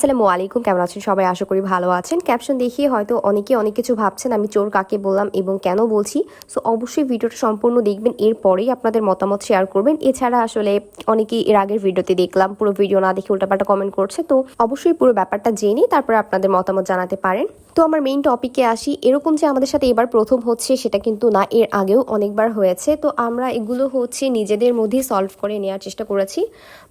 আসসালামু আলাইকুম, কেমন আছেন? সবাই আশা করি ভালো আছেন। ক্যাপশন দেখিয়ে হয়তো অনেকে অনেক কিছু ভাবছেন, আমি চোর কাকে বললাম এবং কেন বলছি। সো, অবশ্যই ভিডিওটা সম্পূর্ণ দেখবেন, এরপরেই আপনাদের মতামত শেয়ার করবেন। এছাড়া আসলে অনেকেই এর আগের ভিডিওতে দেখলাম, পুরো ভিডিও না দেখে উল্টাপাল্টা কমেন্ট করছে। তো, অবশ্যই পুরো ব্যাপারটা জেনে তারপরে আপনাদের মতামত জানাতে পারেন। তো, আমার মেইন টপিকে আসি। এরকম যে আমাদের সাথে এবার প্রথম হচ্ছে, সেটা কিন্তু না, এর আগেও অনেকবার হয়েছে। তো, আমরা এগুলো হচ্ছে নিজেদের মধ্যেই সলভ করে নেওয়ার চেষ্টা করেছি।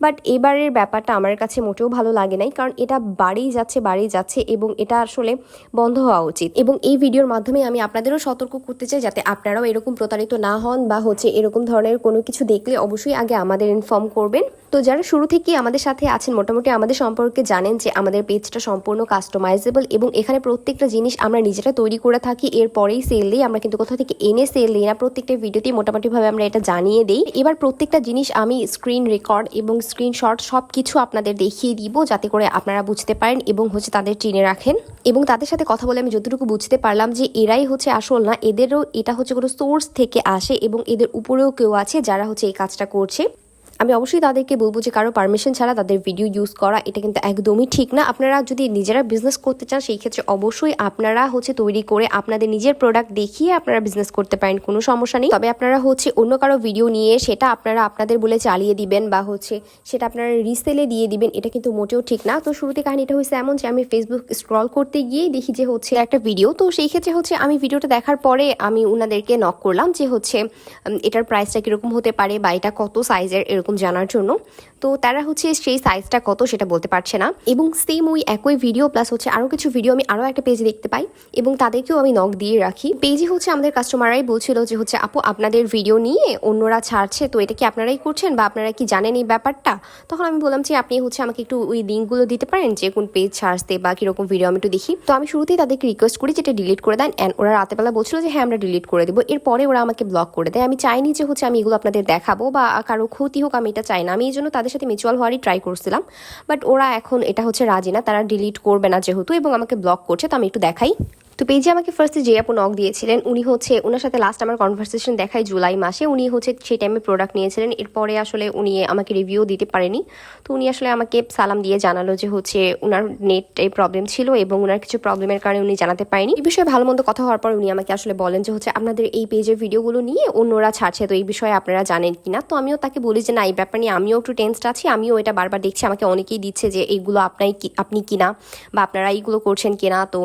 বাট এবারের ব্যাপারটা আমার কাছে মোটেও ভালো লাগে নাই, কারণ এটা বাড়েই যাচ্ছে বাড়েই যাচ্ছে এবং এটা আসলে বন্ধ হওয়া উচিত। এবং এই ভিডিওর মাধ্যমে আমি আপনাদেরও সতর্ক করতে চাই যাতে আপনারাও এরকম প্রতারিত না হন বা হচ্ছে এরকম ধরনের কোনো কিছু দেখলে অবশ্যই আগে আমাদের ইনফর্ম করবেন। তো যারা শুরু থেকেই আমাদের সাথে আছেন, মোটামুটি আমাদের সম্পর্কে জানেন যে আমাদের পেজটা সম্পূর্ণ কাস্টমাইজেবল এবং এখানে প্রত্যেকটা জিনিস আমরা নিজেরা তৈরি করে থাকি, এরপরেই সেল দিই। আমরা কিন্তু কোথাও থেকে এনে সেল দিই না, প্রত্যেকটা ভিডিওতেই মোটামুটিভাবে আমরা এটা জানিয়ে দিই। এবার প্রত্যেকটা জিনিস আমি স্ক্রিন রেকর্ড এবং স্ক্রিনশট সব কিছু আপনাদের দেখিয়ে দিব, যাতে করে আপনারা বুঝতে পারেন এবং হচ্ছে তাদের চিনে রাখেন। এবং তাদের সাথে কথা বলে আমি যতটুকু বুঝতে পারলাম যে এরাই হচ্ছে আসল না, এদেরও এটা হচ্ছে কোনো সোর্স থেকে আসে এবং এদের উপরেও কেউ আছে যারা হচ্ছে এই কাজটা করছে। আমি অবশ্যই তাদেরকে বলব যে কারও পারমিশন ছাড়া তাদের ভিডিও ইউজ করা, এটা কিন্তু একদমই ঠিক না। আপনারা যদি নিজেরা বিজনেস করতে চান, সেই ক্ষেত্রে অবশ্যই আপনারা হচ্ছে তৈরি করে আপনাদের নিজের প্রোডাক্ট দেখিয়ে আপনারা বিজনেস করতে পারেন, কোনো সমস্যা নেই। তবে আপনারা হচ্ছে অন্য কারও ভিডিও নিয়ে সেটা আপনারা আপনাদের বলে চালিয়ে দিবেন বা হচ্ছে সেটা আপনারা রিসেলে দিয়ে দিবেন, এটা কিন্তু মোটেও ঠিক না। তো শুরুতে কাহিনীটা হয়েছে এমন যে, আমি ফেসবুক স্ক্রল করতে গিয়েই দেখি যে হচ্ছে একটা ভিডিও তো সেই ক্ষেত্রে হচ্ছে আমি ভিডিওটা দেখার পরে আমি ওনাদেরকে নক করলাম যে হচ্ছে এটার প্রাইসটা কীরকম হতে পারে বা এটা কত সাইজের এরকম জানার জন্য। তো তারা হচ্ছে সেই সাইজটা কত সেটা বলতে পারছে না। এবং সেম ওই একই ভিডিও প্লাস হচ্ছে আরও কিছু ভিডিও আমি আরও একটা পেজে দেখতে পাই। এবং তাদেরকেও আমি নক দিয়ে রাখি। পেজে হচ্ছে আমাদের কাস্টমাররাই বলছিল যে হচ্ছে, আপু, আপনাদের ভিডিও নিয়ে অন্যরা ছাড়ছে, তো এটা কি আপনারাই করছেন বা আপনারা কি জানেন এই ব্যাপারটা? তখন আমি বললাম যে, আপনি হচ্ছে আমাকে একটু ওই লিঙ্কগুলো দিতে পারেন, যে কোন পেজ ছাড়তে বা কীরকম ভিডিও আমি একটু দেখি। তো আমি শুরুতেই তাদেরকে রিকোয়েস্ট করি যেটা ডিলিট করে দেন। অ্যান্ড ওরা রাতেবেলা বলছিল যে হ্যাঁ আমরা ডিলিট করে দেবো। এরপরে ওরা আমাকে ব্লক করে দেয়। আমি চাইনি যে হচ্ছে আমি এগুলো আপনাদের দেখাবো বা কারও ক্ষতি হোক আমি এটা চাই না। আমি এই জন্য তাদের সাথে মিউচুয়াল হওয়ারই ট্রাই করছিলাম। বাট ওরা এখন এটা হচ্ছে রাজি না। তারা ডিলিট করবে না যেহেতু এবং আমাকে ব্লক করছে। তো আমি একটু দেখাই। তো পেজে আমাকে ফার্স্টে যে আপু নক দিয়েছিলেন। উনি হচ্ছে ওনার সাথে লাস্ট আমার কনভারসেশন দেখায় জুলাই মাসে। উনি হচ্ছে সেই টাইমে প্রোডাক্ট নিয়েছিলেন। এরপরে আসলে উনি আমাকে রিভিউ দিতে পারেনি। তো উনি আসলে আমাকে সালাম দিয়ে জানালো যে হচ্ছে ওনার নেটে প্রবলেম ছিল এবং ওনার কিছু প্রবলেমের কারণে উনি জানাতে পারেনি। এই বিষয়ে ভালো মন্দ কথা হওয়ার পর উনি আমাকে আসলে বলেন যে হচ্ছে, আপনাদের এই পেজের ভিডিওগুলো নিয়ে অন্যরা ছাড়ছে। তো এই বিষয়ে আপনারা জানেন কিনা তো আমিও তাকে বলি যে, না, এই ব্যাপার নিয়ে আমিও একটু টেন্সড আছি। আমিও এটা বারবার দেখছি। আমাকে অনেকেই দিচ্ছে যে, এইগুলো আপনাই কি, আপনি কিনা বা আপনারা এইগুলো করছেন কিনা তো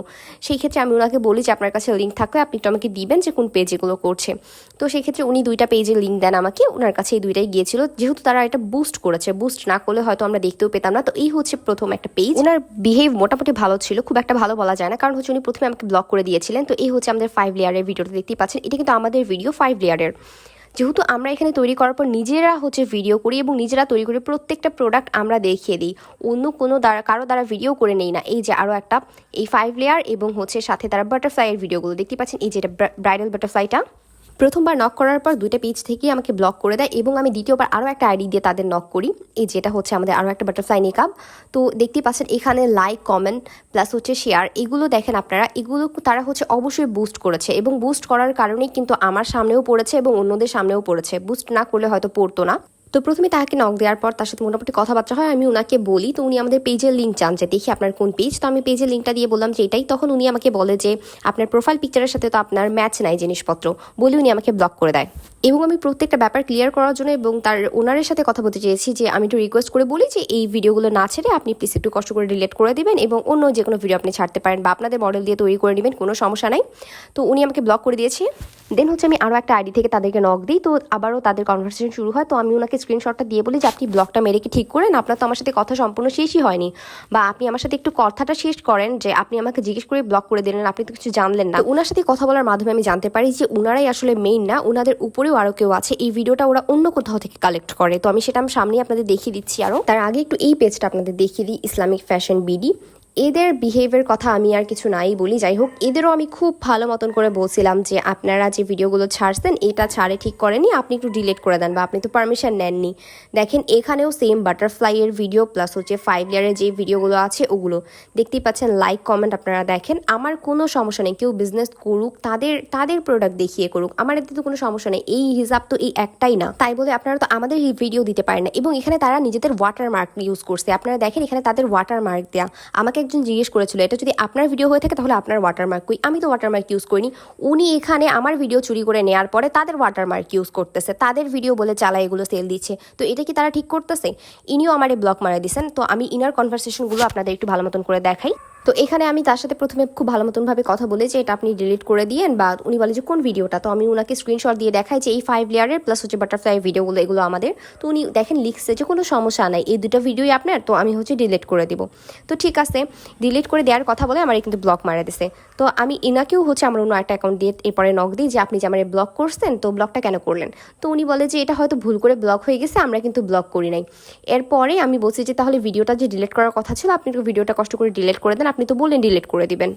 সেই ক্ষেত্রে আমি ওনাকে বলি যে, আপনার কাছে লিঙ্ক থাকলে আপনি একটু আমাকে দিবেন যে, কোন পেজ এগুলো করছে। তো সেই ক্ষেত্রে উনি দুইটা পেজের লিঙ্ক দেন আমাকে। ওনার কাছে এই দুইটাই গিয়েছিল। যেহেতু তারা এটা বুস্ট করেছে বুস্ট না করলে হয়তো আমরা দেখতেও পেতাম না। তো এই হচ্ছে প্রথম একটা পেজ ওনার বিহেভ মোটামুটি ভালো ছিল। খুব একটা ভালো বলা যায় না। কারণ হচ্ছে উনি প্রথমে আমাকে ব্লক করে দিয়েছিলেন। তো এই হচ্ছে আমাদের ফাইভ লেয়ারের ভিডিওটা দেখতেই পাচ্ছেন, এটা কিন্তু আমাদের ভিডিও ফাইভ লেয়ারের যেহেতু আমরা এখানে তৈরি করার পর নিজেরা হচ্ছে ভিডিও করি এবং নিজেরা তৈরি করে প্রত্যেকটা প্রোডাক্ট আমরা দেখিয়ে দিই। অন্য কোনো দ্বারা, কারও দ্বারা ভিডিও করে নেই না। এই যে আরও একটা, এই ফাইভ লেয়ার এবং হচ্ছে সাথে তারা বাটারফ্লাইয়ের ভিডিওগুলো দেখতে পাচ্ছেন এই যে এটা ব্রাইডাল বাটারফ্লাইটা প্রথমবার নক করার পর দুইটা পেজ থেকেই আমাকে ব্লক করে দেয় এবং আমি দ্বিতীয়বার আরও একটা আইডি দিয়ে তাদের নক করি। এই যেটা হচ্ছে আমাদের আরও একটা বাটারফ্লাই মেকআপ তো দেখতে পাচ্ছেন, এখানে লাইক কমেন্ট প্লাস হচ্ছে শেয়ার এগুলো দেখেন আপনারা, এগুলো তারা হচ্ছে অবশ্যই বুস্ট করেছে এবং বুস্ট করার কারণেই কিন্তু আমার সামনেও পড়েছে এবং অন্যদের সামনেও পড়েছে। বুস্ট না করলে হয়তো পড়তো না। তো প্রথমে তাকে নক দেওয়ার পর তার সাথে মোটামুটি কথাবার্তা হয়, আমি ওনাকে বলি, তো উনি আমাদের পেজের লিঙ্ক চান যে দেখি আপনার কোন পেজ তো আমি পেজের লিঙ্কটা দিয়ে বললাম যে এটাই। তখন উনি আমাকে বলে যে, আপনার প্রোফাইল পিকচারের সাথে তো আপনার ম্যাচ নাই জিনিসপত্র। বলে উনি আমাকে ব্লক করে দেয়। এবং আমি প্রত্যেকটা ব্যাপার ক্লিয়ার করার জন্য এবং তার ওনারের সাথে কথা বলতে চেয়েছি যে, আমি একটু রিকোয়েস্ট করে বলি যে, এই ভিডিওগুলো না ছেড়ে আপনি প্লিজ একটু কষ্ট করে ডিলিট করে দেবেন এবং অন্য যে কোনো ভিডিও আপনি ছাড়তে পারেন বা আপনাদের মডেল দিয়ে তৈরি করে নেবেন, কোনো সমস্যা নাই। তো উনি আমাকে ব্লক করে দিয়েছে। দেন হচ্ছে আমি আরও একটা আইডি থেকে তাদেরকে নক দিই, তো আবারও তাদের কনভারসেশন শুরু হয়। তো আমি ওনাকে স্ক্রিনশটটা দিয়ে বলি যে, আপনি ব্লগটা মেরে কি ঠিক করেন? আপনার তো আমার সাথে কথা সম্পূর্ণ শেষই হয়নি। বা, আপনি আমার সাথে একটু কথাটা শেষ করেন যে, আপনি আমাকে জিজ্ঞেস করে ব্লক করে দিলেন, আপনি তো কিছু জানলেন না। ওনার সাথে কথা বলার মাধ্যমে আমি জানতে পারি যে ওনারাই আসলে মেইন না ওনাদের উপরেও আরও কেউ আছে। এই ভিডিওটা ওরা অন্য কোথাও থেকে কালেক্ট করে। তো আমি সেটা আমি সামনেই আপনাদের দেখিয়ে দিচ্ছি আরও তার আগে একটু এই পেজটা আপনাদের দেখিয়ে দিই ইসলামিক ফ্যাশন বিডি এদের বিহেভিয়ার কথা আমি আর কিছু নাই বলি। যাই হোক, এদেরও আমি খুব ভালো মতন করে বলছিলাম যে, আপনারা যে ভিডিওগুলো ছাড়ছেন, এটা ছাড়ে ঠিক করেনি আপনি একটু ডিলিট করে দেন বা আপনি তো পারমিশন নেননি। দেখেন, এখানেও সেম বাটারফ্লাইয়ের ভিডিও প্লাস হচ্ছে ফাইভ লেয়ারের যে ভিডিওগুলো আছে, ওগুলো। দেখতেই পাচ্ছেন লাইক কমেন্ট আপনারা দেখেন। আমার কোনো সমস্যা নেই, কেউ বিজনেস করুক, তাদের তাদের প্রোডাক্ট দেখিয়ে করুক, আমার এতে তো কোনো সমস্যা নেই। এই হিসাব তো এই একটাই না। তাই বলে আপনারা তো আমাদের এই ভিডিও দিতে পারেন না। এবং এখানে তারা নিজেদের ওয়াটার মার্ক ইউজ করছে। আপনারা দেখেন, এখানে তাদের ওয়াটার মার্ক দেওয়া আমাকে একজন জিজ্ঞেস করেছিল, এটা যদি আপনার ভিডিও হয়ে থাকে তাহলে আপনার ওয়াটারমার্ক কই? আমি তো ওয়াটারমার্ক ইউজ করিনি। উনি এখানে আমার ভিডিও চুরি করে নেওয়ার পরে তাদের ওয়াটারমার্ক ইউজ করতেছে। তাদের ভিডিও বলে চালা এগুলো সেল দিচ্ছে। তো এটা কি তারা ঠিক করতেছে? ইনিও আমার এই ব্লক মারা দিয়েছেন তো আমি ইনার কনভারসেশনগুলো আপনাদের একটু ভালো মতন করে দেখাই। তো এখানে আমি তার সাথে প্রথমে খুব ভালো মতন ভাবে কথা বলে যে এটা আপনি ডিলিট করে দিয়েন বা উনি বলে যে কোন ভিডিওটা? তো আমি উনাকে স্ক্রিনশট দিয়ে দেখাই যে এই ফাইভ লেয়ারের প্লাস হচ্ছে বাটারফ্লাই ভিডিওগুলো এগুলো আমাদের। তো উনি দেখেন লিখছে যে কোনো সমস্যা নাই, এই দুটো ভিডিওই আপনার, তো আমি হচ্ছে ডিলিট করে দিব। তো ঠিক আছে ডিলিট করে দেওয়ার কথা বলে আমার কিন্তু ব্লক মারা দিছে। তো আমি এনাকেও হচ্ছে আমার অন্য একটা অ্যাকাউন্ট দিয়ে এরপরে নক দিই যে আপনি যে আমার ব্লক করছেন, তো ব্লকটা কেন করলেন? তো উনি বলে যে এটা হয়তো ভুল করে ব্লক হয়ে গেছে, আমরা কিন্তু ব্লক করি নাই। এরপরে আমি বলছি যে তাহলে ভিডিওটা যে ডিলিট করার কথা ছিল, আপনি ভিডিওটা কষ্ট করে ডিলিট করে দেন আপনি তো বললেন ডিলিট করে দিবেন।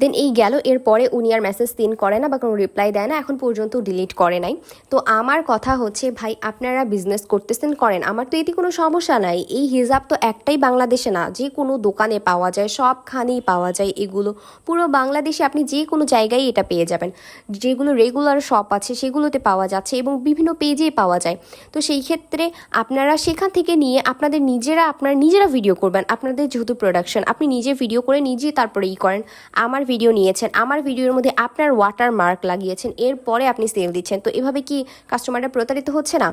দেন এই গেল, এরপরে উনি আর মেসেজ সিন করে না বা কোনো রিপ্লাই দেয় না, এখন পর্যন্ত ডিলিট করে নাই। তো আমার কথা হচ্ছে, ভাই, আপনারা বিজনেস করতেছেন, করেন। আমার তো এটি কোনো সমস্যা নাই। এই হিসাব তো একটাই বাংলাদেশে না, যে কোনো দোকানে পাওয়া যায়, সবখানেই পাওয়া যায় এগুলো। পুরো বাংলাদেশে আপনি যে কোনো জায়গায় এটা পেয়ে যাবেন। যেগুলো রেগুলার শপ আছে, সেগুলোতে পাওয়া যাচ্ছে এবং বিভিন্ন পেজেই পাওয়া যায়। তো সেই ক্ষেত্রে আপনারা সেখান থেকে নিয়ে আপনাদের নিজেরা, আপনারা নিজেরা ভিডিও করবেন। আপনাদের যেহেতু প্রোডাকশন আপনি নিজে ভিডিও করে নিজে তারপরে ই করেন। আমার ভিডিও নিয়েছেন, আমার ভিডিওর মধ্যে আপনার ওয়াটার মার্ক লাগিয়েছেন, এরপরে আপনি সেল দিচ্ছেন। তো এভাবে কি কাস্টমাররা প্রতারিত হচ্ছে না?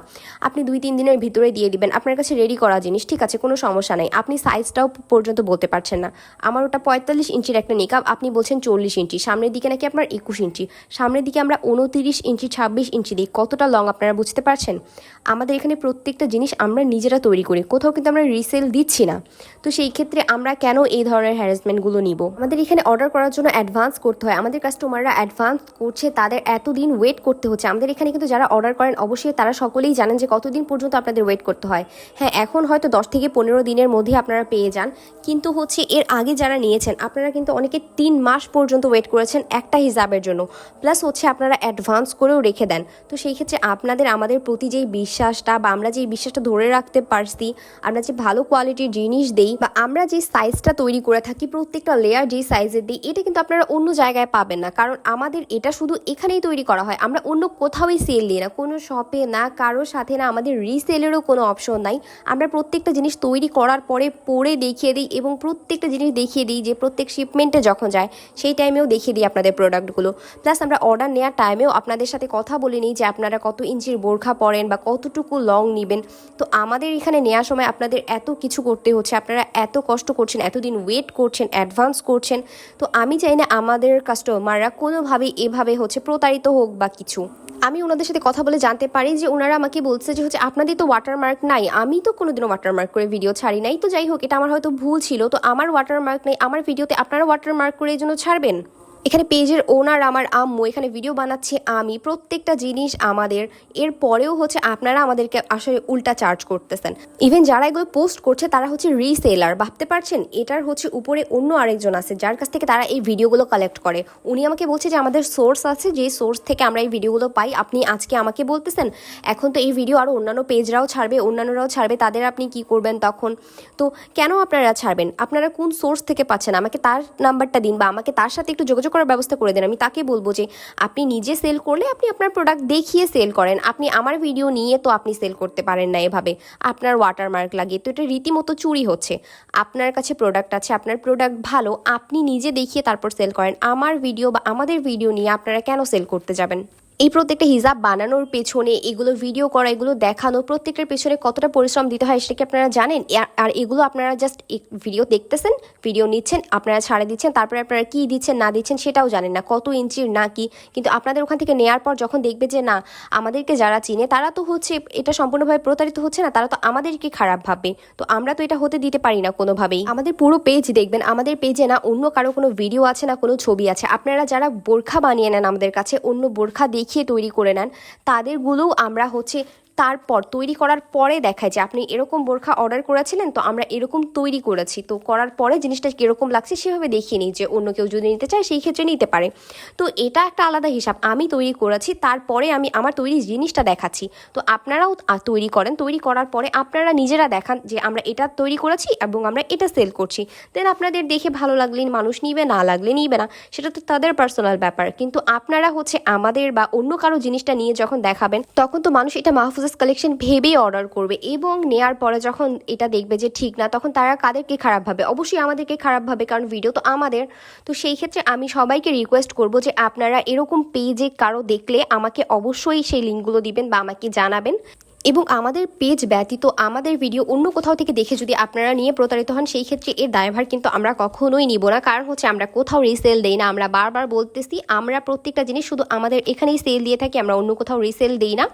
আপনি দুই তিন দিনের ভিতরে দিয়ে দিবেন, আপনার কাছে রেডি করা জিনিস, ঠিক আছে, কোনো সমস্যা নেই। আপনি সাইজটাও পর্যন্ত বলতে পারছেন না। আমার ওটা পঁয়তাল্লিশ ইঞ্চির একটা নিকাপ আপনি বলছেন চল্লিশ ইঞ্চি, সামনের দিকে নাকি আপনার একুশ ইঞ্চি, সামনের দিকে আমরা উনতিরিশ ইঞ্চি, ছাব্বিশ ইঞ্চি দিই, কতটা লং আপনারা বুঝতে পারছেন? আমাদের এখানে প্রত্যেকটা জিনিস আমরা নিজেরা তৈরি করি, কোথাও কিন্তু আমরা রিসেল দিচ্ছি না। তো সেই ক্ষেত্রে আমরা কেন এই ধরনের হ্যারাসমেন্টগুলো নিব? আমাদের এখানে অর্ডার করার জন্য অ্যাডভান্স করতে হয়। আমাদের কাস্টমাররা অ্যাডভান্স করছে, তাদের এতদিন ওয়েট করতে হচ্ছে। আমাদের এখানে কিন্তু যারা অর্ডার করেন, অবশ্যই তারা সকলেই জানেন যে কতদিন পর্যন্ত আপনাদের ওয়েট করতে হয়। হ্যাঁ এখন হয়তো দশ থেকে পনেরো দিনের মধ্যে আপনারা পেয়ে যান। কিন্তু হচ্ছে এর আগে যারা নিয়েছেন, আপনারা কিন্তু অনেকে তিন মাস পর্যন্ত ওয়েট করেছেন একটা হিসাবের জন্য। প্লাস হচ্ছে আপনারা অ্যাডভান্স করেও রেখে দেন। তো সেই ক্ষেত্রে আপনাদের, আমাদের প্রতি যেই বিশ্বাসটা বা আমরা যেই বিশ্বাসটা ধরে রাখতে পারছি, আমরা যে ভালো কোয়ালিটির জিনিস দেই বা আমরা যে সাইজটা তৈরি করে থাকি, প্রত্যেকটা লেয়ার যেই সাইজের দিই, এটা কিন্তু আপনারা অন্য জায়গায় পাবেন না। কারণ আমাদের এটা শুধু এখানেই তৈরি করা হয়। আমরা অন্য কোথাওই সেল দিই না। কোনো শপে না, কারোর সাথে না, আমাদের রিসেলেরও কোনো অপশন নাই। আমরা প্রত্যেকটা জিনিস তৈরি করার পরে পরে দেখিয়ে দিই এবং প্রত্যেকটা জিনিস দেখিয়ে দিই যে প্রত্যেক শিপমেন্টে যখন যায়, সেই টাইমেও দেখিয়ে দিই আপনাদের প্রোডাক্টগুলো প্লাস আমরা অর্ডার নেওয়ার টাইমেও আপনাদের সাথে কথা বলে নিই যে আপনারা কত ইঞ্চির বোরখা পরেন বা কতটুকু লং নেবেন। তো আমাদের এখানে নেওয়ার সময় আপনাদের এত কিছু করতে হচ্ছে। আপনারা এত কষ্ট করছেন, এতদিন ওয়েট করছেন অ্যাডভান্স করছেন। তো আমি চাই না আমাদের কাস্টমাররা কোনোভাবেই এভাবে হচ্ছে প্রতারিত হোক বা কিছু। আমি ওনাদের সাথে কথা বলে জানতে পারি যে ওনারা আমাকে বলছে যে হচ্ছে আপনাদের তো ওয়াটারমার্ক নাই, আমি তো কোনোদিনও ওয়াটারমার্ক করে ভিডিও ছাড়ি নাই। তো যাই হোক, এটা আমার হয়তো ভুল ছিল, তো আমার ওয়াটারমার্ক নেই, আমার ভিডিওতে আপনারা ওয়াটারমার্ক করে এই জন্য ছাড়বেন? এখানে পেজের ওনার আমার আম্মু, এখানে ভিডিও বানাচ্ছি আমি। প্রত্যেকটা জিনিস আমাদের। এর পরেও হচ্ছে আপনারা আমাদেরকে আসলে উল্টা চার্জ করতেছেন। ইভেন যারা এগুলো পোস্ট করছে, তারা হচ্ছে রিসেলার ভাবতে পারছেন? এটার হচ্ছে উপরে অন্য আরেকজন আছে, যার কাছ থেকে তারা এই ভিডিওগুলো কালেক্ট করে। উনি আমাকে বলছে যে, আমাদের সোর্স আছে যে সোর্স থেকে আমরা এই ভিডিওগুলো পাই, আপনি আজকে আমাকে বলতেছেন, এখন তো এই ভিডিও আরও অন্যান্য পেজরাও ছাড়বে, অন্যান্যরাও ছাড়বে, তাদের আপনি কি করবেন তখন? তো কেন আপনারা ছাড়বেন? আপনারা কোন সোর্স থেকে পাচ্ছেন? আমাকে তার নাম্বারটা দিন বা আমাকে তার সাথে একটু যোগাযোগ করার ব্যবস্থা করে দেন। আমি তাকে বলব যে, আপনি নিজে সেল করলে আপনি আপনার প্রোডাক্ট দেখিয়ে সেল করেন। আপনি আমার ভিডিও নিয়ে তো আপনি সেল করতে পারেন না এভাবে। আপনার ওয়াটারমার্ক লাগে। তো এটা রীতিমতো চুরি হচ্ছে। আপনার কাছে প্রোডাক্ট আছে, আপনার প্রোডাক্ট ভালো, আপনি নিজে দেখিয়ে তারপর সেল করেন। আমার ভিডিও বা আমাদের ভিডিও নিয়ে আপনারা কেন সেল করতে যাবেন? এই প্রত্যেকটা হিজাব বানানোর পেছনে, এগুলো ভিডিও করা, এগুলো দেখানো, প্রত্যেকটার পেছনে কতটা পরিশ্রম দিতে হয় সেটা কি আপনারা জানেন? আর- এগুলো আপনারা জাস্ট ভিডিও দেখতেছেন ভিডিও নিচ্ছেন, আপনারা ছাড়ে দিচ্ছেন, তারপরে আপনারা কি দিচ্ছেন, না দিচ্ছেন সেটাও জানেন না, কত ইঞ্চির না কি। কিন্তু আপনাদের ওখান থেকে নেয়ার পর যখন দেখবে যে, না, আমাদেরকে যারা চিনে, তারা তো হচ্ছে এটা সম্পূর্ণভাবে প্রতারিত হচ্ছে না, তারা তো আমাদেরকে খারাপ ভাববে। তো আমরা তো এটা হতে দিতে পারি না কোনোভাবেই। আমাদের পুরো পেজ দেখবেন, আমাদের পেজে না অন্য কারও কোনো ভিডিও আছে, না কোনো ছবি আছে। আপনারা যারা বোরখা বানিয়ে নেন আমাদের কাছে, অন্য বোরখা দেখিয়ে তৈরি করে নেন। তাদেরগুলোও আমরা হচ্ছে তারপর তৈরি করার পরে দেখায় যে আপনি এরকম বোরখা অর্ডার করেছিলেন, তো আমরা এরকম তৈরি করেছি। তো করার পরে জিনিসটা কীরকম লাগছে সেভাবে দেখিয়ে নিই যে অন্য কেউ যদি নিতে চায় সেই ক্ষেত্রে নিতে পারে। তো এটা একটা আলাদা হিসাব। আমি তৈরি করেছি, তারপরে আমি আমার তৈরি জিনিসটা দেখাচ্ছি। তো আপনারাও তৈরি করেন। তৈরি করার পরে আপনারা নিজেরা দেখান যে আমরা এটা তৈরি করেছি এবং আমরা এটা সেল করছি। দেন আপনাদের দেখে ভালো লাগলে, মানুষ নিবে, না লাগলে নিবে না, সেটা তো তাদের পার্সোনাল ব্যাপার। কিন্তু আপনারা হচ্ছে আমাদের বা অন্য কারও জিনিসটা নিয়ে যখন দেখাবেন, তখন তো মানুষ এটা মাহফুজাস কালেকশন ভেবেই অর্ডার করবে এবং নেয়ার পরে যখন এটা দেখবে যে ঠিক না, তখন তারা কাদেরকে খারাপ ভাবে? অবশ্যই আমাদেরকে খারাপ ভাবে, কারণ ভিডিও তো আমাদের। তো সেই ক্ষেত্রে আমি সবাইকে রিকোয়েস্ট করব যে আপনারা এরকম পেজে কারও দেখলে আমাকে অবশ্যই সেই লিঙ্কগুলো দিবেন বা আমাকে জানাবেন। এবং আমাদের পেজ ব্যতীত আমাদের ভিডিও অন্য কোথাও থেকে দেখে যদি আপনারা নিয়ে প্রতারিত হন, সেই ক্ষেত্রে এর দায়ভার কিন্তু আমরা কখনোই নিব না। কারণ হচ্ছে আমরা কোথাও রিসেল দেই না, আমরা বারবার বলতেছি, আমরা প্রত্যেকটা জিনিস শুধু আমাদের এখানেই সেল দিয়ে থাকি, আমরা অন্য কোথাও রিসেল দেই না।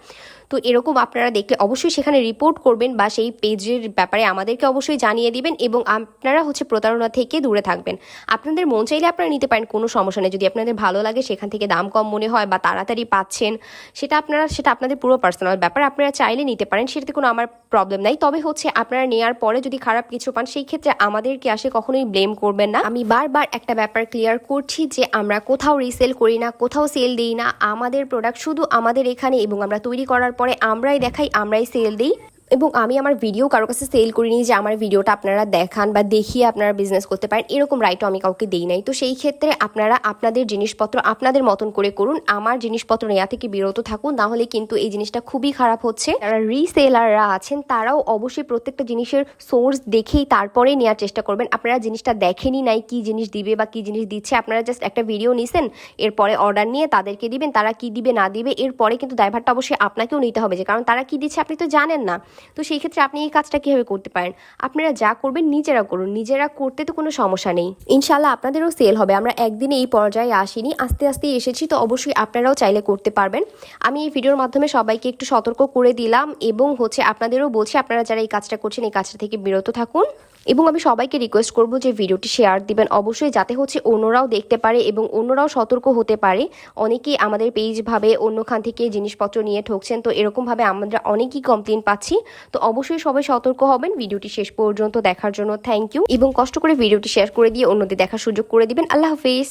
তো এরকম আপনারা দেখলে অবশ্যই সেখানে রিপোর্ট করবেন বা সেই পেজের ব্যাপারে আমাদেরকে অবশ্যই জানিয়ে দিবেন এবং আপনারা হচ্ছে প্রতারণা থেকে দূরে থাকবেন। আপনাদের মন চাইলে আপনারা নিতে পারেন, কোনো সমস্যা নেই। যদি আপনাদের ভালো লাগে, সেখান থেকে দাম কম মনে হয় বা তাড়াতাড়ি পাচ্ছেন, সেটা আপনারা, সেটা আপনাদের পুরো পার্সোনাল ব্যাপার। আপনারা চাইলে নিতে পারেন, সেটাতে কোনো আমার প্রবলেম নাই। তবে হচ্ছে আপনারা নেওয়ার পরে যদি খারাপ কিছু পান, সেই ক্ষেত্রে আমাদেরকে আসে কখনোই ব্লেম করবেন না। আমি বারবার একটা ব্যাপার ক্লিয়ার করছি যে আমরা কোথাও রিসেল করি না, কোথাও সেল দিই না। আমাদের প্রোডাক্ট শুধু আমাদের এখানে এবং আমরা তৈরি করার পরে আমরাই দেখাই, আমরাই সেল দিই। এবং আমি আমার ভিডিও কারও কাছে সেল করিনি যে আমার ভিডিওটা আপনারা দেখান বা দেখিয়ে আপনারা বিজনেস করতে পারেন, এরকম রাইটও আমি কাউকে দিই নাই। তো সেই ক্ষেত্রে আপনারা আপনাদের জিনিসপত্র আপনাদের মতন করে করুন, আমার জিনিসপত্র নেওয়া থেকে বিরত থাকুন, না হলে কিন্তু এই জিনিসটা খুবই খারাপ হচ্ছে। যারা রিসেলাররা আছেন, তারাও অবশ্যই প্রত্যেকটা জিনিসের সোর্স দেখেই তারপরে নেওয়ার চেষ্টা করবেন। আপনারা জিনিসটা দেখেনই নাই, কি জিনিস দিবে বা কি জিনিস দিচ্ছে, আপনারা জাস্ট একটা ভিডিও নিছেন, এরপরে অর্ডার নিয়ে তাদেরকে দিবেন, তারা কি দিবে, না দিবে, এরপরে কিন্তু ড্রাইভারটা অবশ্যই আপনাকেও নিতে হবে যে, কারণ তারা কি দিচ্ছে আপনি তো জানেন না। তো সেই ক্ষেত্রে আপনি এই কাজটা কীভাবে করতে পারেন? আপনারা যা করবেন নিজেরা করুন। নিজেরা করতে তো কোনো সমস্যা নেই। ইনশাল্লাহ আপনাদেরও সেল হবে। আমরা একদিনে এই পর্যায়ে আসিনি। আস্তে আস্তে এসেছি, তো অবশ্যই আপনারাও চাইলে করতে পারবেন। আমি এই ভিডিওর মাধ্যমে সবাইকে একটু সতর্ক করে দিলাম এবং হচ্ছে আপনাদেরও বলছি, আপনারা যারা এই কাজটা করছেন, এই কাজটা থেকে বিরত থাকুন। এবং আমি সবাইকে রিকোয়েস্ট করব যে ভিডিওটি শেয়ার দিবেন। অবশ্যই যাতে হচ্ছে অন্যরাও দেখতে পারে এবং অন্যরাও সতর্ক হতে পারে। অনেকেই আমাদের পেজ ভাবে অন্যখান থেকে জিনিসপত্র নিয়ে ঠকছেন, তো এরকমভাবে আমরা অনেকই কমপ্লেন পাচ্ছি। তো অবশ্যই সবাই সতর্ক হবেন। ভিডিওটি শেষ পর্যন্ত দেখার জন্য থ্যাংক ইউ এবং কষ্ট করে ভিডিওটি শেয়ার করে দিয়ে অন্যদের দেখার সুযোগ করে দিবেন। আল্লাহ হাফিজ।